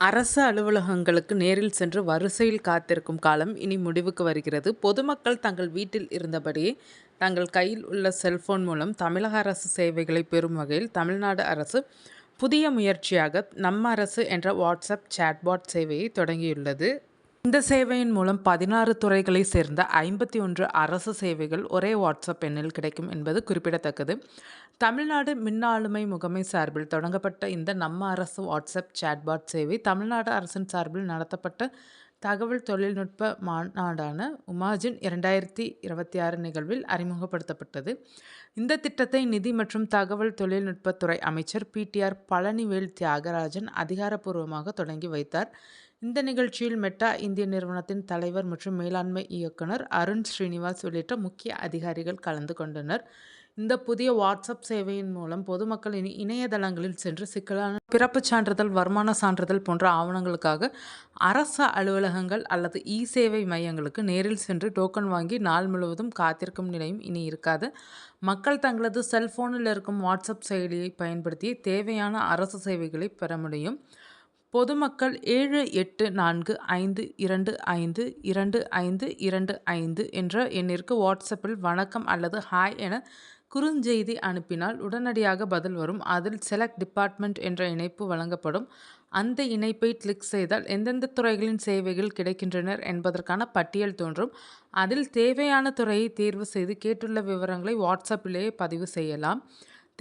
அரசு அலுவலகங்களுக்கு நேரில் சென்று வரிசையில் காத்திருக்கும் காலம் இனி முடிவுக்கு வருகிறது. பொதுமக்கள் தங்கள் வீட்டில் இருந்தபடியே தங்கள் கையில் உள்ள செல்போன் மூலம் தமிழக அரசு சேவைகளை பெறும் வகையில் தமிழ்நாடு அரசு புதிய முயற்சியாக நம்ம அரசு என்ற வாட்ஸ்அப் சேட்பாட் சேவையை தொடங்கியுள்ளது. இந்த சேவையின் மூலம் பதினாறு துறைகளை சேர்ந்த ஐம்பத்தி ஒன்று அரசு சேவைகள் ஒரே வாட்ஸ்அப் எண்ணில் கிடைக்கும் என்பது குறிப்பிடத்தக்கது. தமிழ்நாடு மின் ஆளுமை முகமை சார்பில் தொடங்கப்பட்ட இந்த நம்ம அரசு வாட்ஸ்அப் சாட்பாட் சேவை தமிழ்நாடு அரசின் சார்பில் நடத்தப்பட்ட தகவல் தொழில்நுட்ப மாநாடான உமாஜின் இரண்டாயிரத்தி இருபத்தி ஆறு நிகழ்வில் அறிமுகப்படுத்தப்பட்டது. இந்த திட்டத்தை நிதி மற்றும் தகவல் தொழில்நுட்பத்துறை அமைச்சர் பிடிஆர் பழனிவேல் தியாகராஜன் அதிகாரப்பூர்வமாக தொடங்கி வைத்தார். இந்த நிகழ்ச்சியில் மெட்டா இந்திய நிறுவனத்தின் தலைவர் மற்றும் மேலாண்மை இயக்குனர் அருண் ஸ்ரீனிவாஸ் உள்ளிட்ட முக்கிய அதிகாரிகள் கலந்து கொண்டனர். இந்த புதிய வாட்ஸ்அப் சேவையின் மூலம் பொதுமக்கள் இனி இணையதளங்களில் சென்று சிக்கலான பிறப்புச் சான்றிதழ், வருமான சான்றிதழ் போன்ற ஆவணங்களுக்காக அரசு அலுவலகங்கள் அல்லது இ-சேவை மையங்களுக்கு நேரில் சென்று டோக்கன் வாங்கி நாள் முழுவதும் காத்திருக்கும் நிலையும் இனி இருக்காது. மக்கள் தங்களது செல்போனில் இருக்கும் வாட்ஸ்அப் செயலியை பயன்படுத்தி தேவையான அரசு சேவைகளை பெற முடியும். பொதுமக்கள் ஏழு எட்டு நான்கு ஐந்து இரண்டு ஐந்து இரண்டு ஐந்து இரண்டு ஐந்து என்ற எண்ணிற்கு வாட்ஸ்அப்பில் வணக்கம் அல்லது ஹாய் என குறுஞ்செய்தி அனுப்பினால் உடனடியாக பதில் வரும். அதில் செலக்ட் டிபார்ட்மெண்ட் என்ற இணைப்பு வழங்கப்படும். அந்த இணைப்பை கிளிக் செய்தால் எந்தெந்த துறைகளின் சேவைகள் கிடைக்கின்றனர் என்பதற்கான பட்டியல் தோன்றும். அதில் தேவையான துறையை தேர்வு செய்து கேட்டுள்ள விவரங்களை வாட்ஸ்அப்பிலேயே பதிவு செய்யலாம்.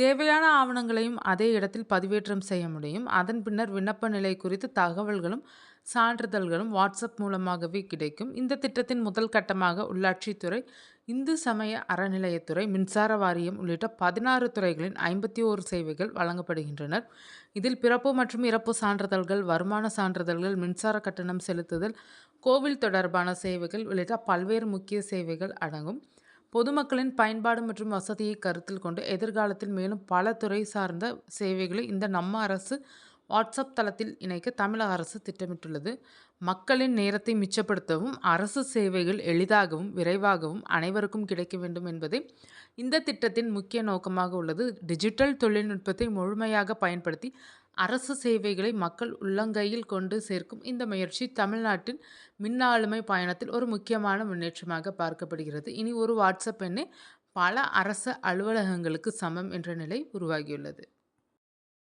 தேவையான ஆவணங்களையும் அதே இடத்தில் பதிவேற்றம் செய்ய முடியும். அதன் பின்னர் விண்ணப்ப நிலை குறித்து தகவல்களும் சான்றிதழ்களும் வாட்ஸ்அப் மூலமாகவே கிடைக்கும். இந்த திட்டத்தின் முதல் கட்டமாக உள்ளாட்சித்துறை, இந்து சமய அறநிலையத்துறை, மின்சார வாரியம் உள்ளிட்ட பதினாறு துறைகளின் ஐம்பத்தி ஓரு சேவைகள் வழங்கப்படுகின்றனர். இதில் பிறப்பு மற்றும் இறப்பு சான்றிதழ்கள், வருமான சான்றிதழ்கள், மின்சார கட்டணம் செலுத்துதல், கோவில் தொடர்பான சேவைகள் உள்ளிட்ட பல்வேறு முக்கிய சேவைகள் அடங்கும். பொதுமக்களின் பயன்பாடு மற்றும் வசதியை கருத்தில் கொண்டு எதிர்காலத்தில் மேலும் பல துறை சார்ந்த சேவைகளை இந்த நம்ம அரசு வாட்ஸ்அப் தளத்தில் இணைக்க தமிழக அரசு திட்டமிட்டுள்ளது. மக்களின் நேரத்தை மிச்சப்படுத்தவும், அரசு சேவைகள் எளிதாகவும், விரைவாகவும் அனைவருக்கும் கிடைக்க வேண்டும் என்பதே இந்த திட்டத்தின் முக்கிய நோக்கமாக உள்ளது. டிஜிட்டல் தொழில்நுட்பத்தை முழுமையாக பயன்படுத்தி அரசு சேவைகளை மக்கள் உள்ளங்கையில் கொண்டு சேர்க்கும் இந்த முயற்சி தமிழ்நாட்டின் மின்னாளுமை பயணத்தில் ஒரு முக்கியமான முன்னேற்றமாக பார்க்கப்படுகிறது. இனி ஒரு வாட்ஸ்அப் எண்ணே பல அரசு அலுவலகங்களுக்கு சமம் என்ற நிலை உருவாகியுள்ளது.